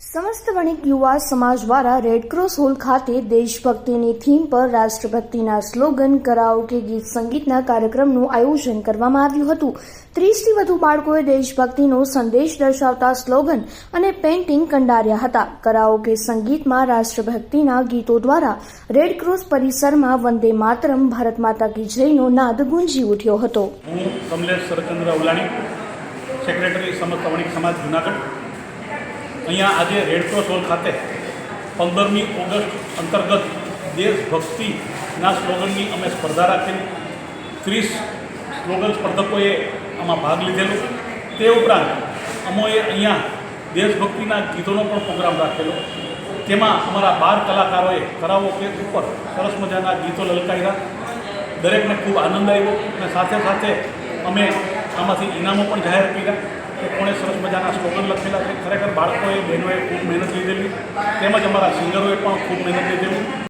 સમસ્ત વણિક યુવા સમાજ દ્વારા રેડક્રોસ હોલ ખાતે દેશભક્તિની થીમ પર રાષ્ટ્રભક્તિના સ્લોગન, કરાઓકે ગીત સંગીતના કાર્યક્રમનું આયોજન કરવામાં આવ્યું હતું. ત્રીસથી વધુ બાળકોએ દેશભક્તિનો સંદેશ દર્શાવતા સ્લોગન અને પેઇન્ટિંગ કંડાર્યા હતા. કરાઓકે સંગીતમાં રાષ્ટ્રભક્તિના ગીતો દ્વારા રેડક્રોસ પરિસરમાં વંદે માતરમ, ભારત માતા કી જયનો નાદ ગુંજી ઉઠ્યો હતો. સમસ્ત વણિક સમાજ, જુનાગઢ. અહીંયા આજે રેડક્રોસ હોલ ખાતે પંદરમી ઓગસ્ટ અંતર્ગત દેશભક્તિના સ્લોગનની અમે સ્પર્ધા રાખેલી. ત્રીસ સ્લોગન સ્પર્ધકોએ આમાં ભાગ લીધેલો. તે ઉપરાંત અમોએ અહીંયા દેશભક્તિના ગીતોનો પણ પ્રોગ્રામ રાખેલો. તેમાં અમારા બાર કલાકારોએ કરાઓકે ઉપર સરસ મજાના ગીતો લલકાવ્યા દરેકને ખૂબ આનંદ આવ્યો અને સાથે સાથે અમે આમાંથી ઇનામો પણ જાહેર કર્યા. કે કોણે સરસ મજાના સ્લોગન લખેલા છે. ખરેખર બાળકોએ બહેનોએ ખૂબ મહેનત લીધેલી. તેમજ અમારા સિંગરોએ પણ ખૂબ મહેનત લીધેલી.